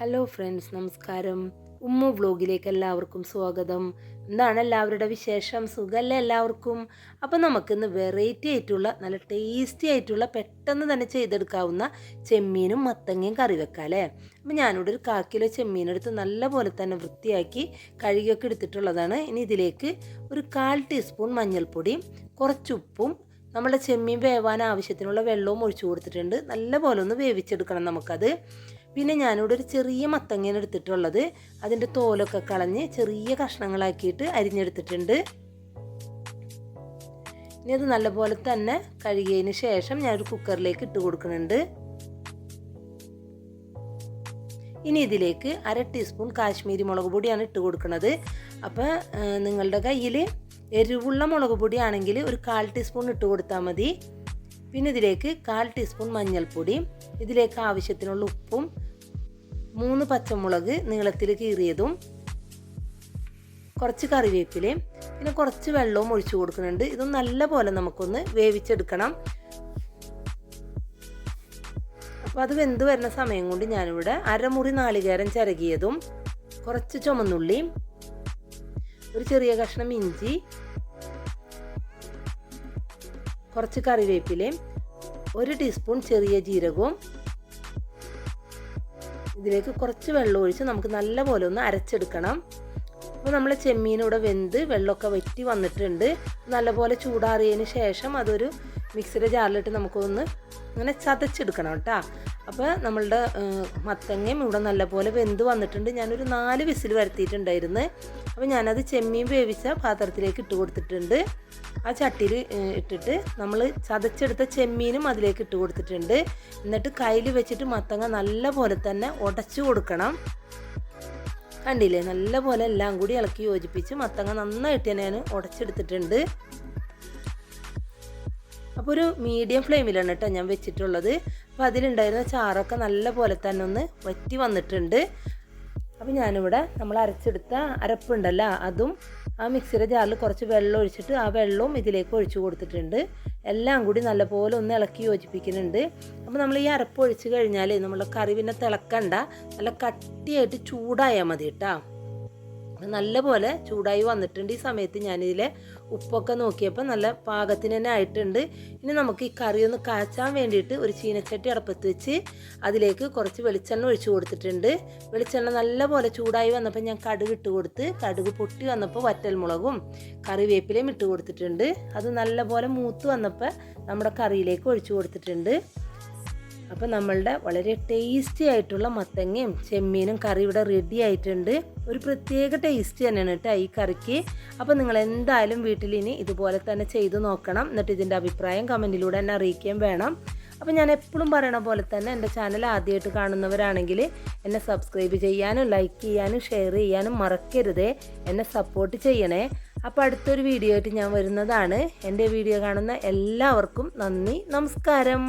Hello friends നമസ്കാരം. ഉമ്മു വ്ലോഗിലേക്ക് എല്ലാവർക്കും സ്വാഗതം. എന്താണ് എല്ലാവരുടെ വിശേഷം? സുഖമല്ലേ എല്ലാവർക്കും? അപ്പം നമുക്കിന്ന് വെറൈറ്റി ആയിട്ടുള്ള നല്ല ടേസ്റ്റി ആയിട്ടുള്ള പെട്ടെന്ന് തന്നെ ചെയ്തെടുക്കാവുന്ന ചെമ്മീനും മത്തങ്ങയും കറി വെക്കാം അല്ലേ അപ്പം ഞാനിവിടെ ഒരു കാക്കിലോ കിലോ ചെമ്മീനെടുത്ത് നല്ല പോലെ തന്നെ വൃത്തിയാക്കി കഴുകിയൊക്കെ എടുത്തിട്ടുള്ളതാണ്. ഇനി ഇതിലേക്ക് ഒരു കാൽ ടീസ്പൂൺ മഞ്ഞൾപ്പൊടി കുറച്ചുപ്പും നമ്മുടെ ചെമ്മീൻ വേവാൻ ആവശ്യത്തിനുള്ള വെള്ളവും ഒഴിച്ചു കൊടുത്തിട്ടുണ്ട്. നല്ല പോലെ ഒന്ന് വേവിച്ചെടുക്കണം നമുക്കത്. പിന്നെ ഞാനിവിടെ ഒരു ചെറിയ മത്തങ്ങയാണ് എടുത്തിട്ടുള്ളത്. അതിന്റെ തോലൊക്കെ കളഞ്ഞ് ചെറിയ കഷ്ണങ്ങളാക്കിയിട്ട് അരിഞ്ഞെടുത്തിട്ടുണ്ട്. ഇനി അത് നല്ലപോലെ തന്നെ കഴുകിയതിന് ശേഷം ഞാനൊരു കുക്കറിലേക്ക് ഇട്ട് കൊടുക്കുന്നുണ്ട്. ഇനി ഇതിലേക്ക് അര ടീസ്പൂൺ കാശ്മീരി മുളക് പൊടിയാണ് ഇട്ട് കൊടുക്കുന്നത്. അപ്പോൾ നിങ്ങളുടെ കയ്യിൽ എരിവുള്ള മുളക് പൊടിയാണെങ്കിൽ ഒരു കാൽ ടീസ്പൂൺ ഇട്ട് കൊടുത്താൽ മതി. പിന്നെ ഇതിലേക്ക് കാൽ ടീസ്പൂൺ മഞ്ഞൾപ്പൊടി ഇതിലേക്ക് ആവശ്യത്തിനുള്ള ഉപ്പും മൂന്ന് പച്ചമുളക് നീളത്തിൽ കീറിയതും കുറച്ച് കറിവേപ്പിലയും പിന്നെ കുറച്ച് വെള്ളവും ഒഴിച്ചു കൊടുക്കുന്നുണ്ട്. ഇത് നല്ല പോലെ നമുക്കൊന്ന് വേവിച്ചെടുക്കണം. അപ്പോൾ അത് വെന്ത് വരുന്ന സമയം കൊണ്ട് ഞാനിവിടെ അരമുറി നാളികേരം ചിരകിയതും കുറച്ച് ചുമന്നുള്ളിയും ഒരു ചെറിയ കഷ്ണം ഇഞ്ചി കുറച്ച് കറിവേപ്പിലയും ഒരു ടീസ്പൂൺ ചെറിയ ജീരകവും ഇതിലേക്ക് കുറച്ച് വെള്ളം ഒഴിച്ച് നമുക്ക് നല്ലപോലെ ഒന്ന് അരച്ചെടുക്കണം. അപ്പോൾ നമ്മൾ ചെമ്മീനൂടെ വെന്ത് വെള്ളമൊക്കെ വറ്റി വന്നിട്ടുണ്ട്. നല്ലപോലെ ചൂടാറിയതിന് ശേഷം അതൊരു മിക്സിയുടെ ജാറിലിട്ട് നമുക്കൊന്ന് ഇങ്ങനെ ചതച്ചെടുക്കണം കേട്ടോ. അപ്പോൾ നമ്മളുടെ മത്തങ്ങയും ഇവിടെ നല്ലപോലെ വെന്ത് വന്നിട്ടുണ്ട്. ഞാനൊരു നാല് വിസിൽ വരുത്തിയിട്ടുണ്ടായിരുന്നു. അപ്പോൾ ഞാനത് ചെമ്മീൻ വേവിച്ച പാത്രത്തിലേക്ക് ഇട്ട് കൊടുത്തിട്ടുണ്ട്. ആ ചട്ടിയിൽ ഇട്ടിട്ട് നമ്മൾ ചതച്ചെടുത്ത ചെമ്മീനും അതിലേക്ക് ഇട്ട് കൊടുത്തിട്ടുണ്ട്. എന്നിട്ട് കയ്യിൽ വെച്ചിട്ട് മത്തങ്ങ നല്ല പോലെ തന്നെ ഉടച്ചു കൊടുക്കണം. കണ്ടില്ലേ? നല്ല പോലെ എല്ലാം കൂടി ഇളക്കി യോജിപ്പിച്ച് മത്തങ്ങ നന്നായിട്ട് ഞാൻ ഉടച്ചെടുത്തിട്ടുണ്ട്. അപ്പോൾ ഒരു മീഡിയം ഫ്ലെയിമിലാണ് കേട്ടോ ഞാൻ വെച്ചിട്ടുള്ളത്. അപ്പോൾ അതിലുണ്ടായിരുന്ന ചാറൊക്കെ നല്ല പോലെ തന്നെ ഒന്ന് വറ്റി വന്നിട്ടുണ്ട്. അപ്പോൾ ഞാനിവിടെ നമ്മൾ അരച്ചെടുത്ത അരപ്പുണ്ടല്ലോ അതും ആ മിക്സിയുടെ ജാറിൽ കുറച്ച് വെള്ളം ഒഴിച്ചിട്ട് ആ വെള്ളവും ഇതിലേക്ക് ഒഴിച്ചു കൊടുത്തിട്ടുണ്ട്. എല്ലാം കൂടി നല്ലപോലെ ഒന്ന് ഇളക്കി യോജിപ്പിക്കുന്നുണ്ട്. അപ്പോൾ നമ്മൾ ഈ അരപ്പ് ഒഴിച്ച് കഴിഞ്ഞാൽ നമ്മൾ കറി പിന്നെ തിളക്കണ്ട നല്ല കട്ടിയായിട്ട് ചൂടായാൽ മതി കേട്ടോ. നല്ലപോലെ ചൂടായി വന്നിട്ടുണ്ട് ഈ സമയത്ത് ഞാനിതിലെ ഉപ്പൊക്കെ നോക്കിയപ്പോൾ നല്ല പാകത്തിന് തന്നെ ആയിട്ടുണ്ട്. ഇനി നമുക്ക് ഈ കറി ഒന്ന് കാച്ചാൻ വേണ്ടിയിട്ട് ഒരു ചീനച്ചട്ടി അടപ്പത്ത് വെച്ച് അതിലേക്ക് കുറച്ച് വെളിച്ചെണ്ണ ഒഴിച്ചു കൊടുത്തിട്ടുണ്ട്. വെളിച്ചെണ്ണ നല്ലപോലെ ചൂടായി വന്നപ്പോൾ ഞാൻ കടുക് ഇട്ട് കൊടുത്ത് കടുക് പൊട്ടി വന്നപ്പോൾ വറ്റൽമുളകും കറിവേപ്പിലയും ഇട്ട് കൊടുത്തിട്ടുണ്ട്. അത് നല്ലപോലെ മൂത്ത് വന്നപ്പോൾ നമ്മുടെ കറിയിലേക്ക് ഒഴിച്ചു കൊടുത്തിട്ടുണ്ട്. അപ്പോൾ നമ്മളുടെ വളരെ ടേസ്റ്റി ആയിട്ടുള്ള മത്തങ്ങയും ചെമ്മീനും കറി ഇവിടെ റെഡി ആയിട്ടുണ്ട്. ഒരു പ്രത്യേക ടേസ്റ്റ് തന്നെയാണ് കേട്ടോ ഈ കറിക്ക്. അപ്പോൾ നിങ്ങൾ എന്തായാലും വീട്ടിൽ ഇനി ഇതുപോലെ തന്നെ ചെയ്തു നോക്കണം. എന്നിട്ട് ഇതിന്റെ അഭിപ്രായം കമന്റിലൂടെ എന്നെ അറിയിക്കുകയും വേണം. അപ്പോൾ ഞാൻ എപ്പോഴും പറയണ പോലെ തന്നെ എന്റെ ചാനൽ ആദ്യമായിട്ട് കാണുന്നവരാണെങ്കിൽ എന്നെ സബ്സ്ക്രൈബ് ചെയ്യാനും ലൈക്ക് ചെയ്യാനും ഷെയർ ചെയ്യാനും മറക്കരുതേ. എന്നെ സപ്പോർട്ട് ചെയ്യണേ. അപ്പോൾ അടുത്തൊരു വീഡിയോ ആയിട്ട് ഞാൻ വരുന്നതാണ്. എന്റെ വീഡിയോ കാണുന്ന എല്ലാവർക്കും നന്ദി നമസ്കാരം.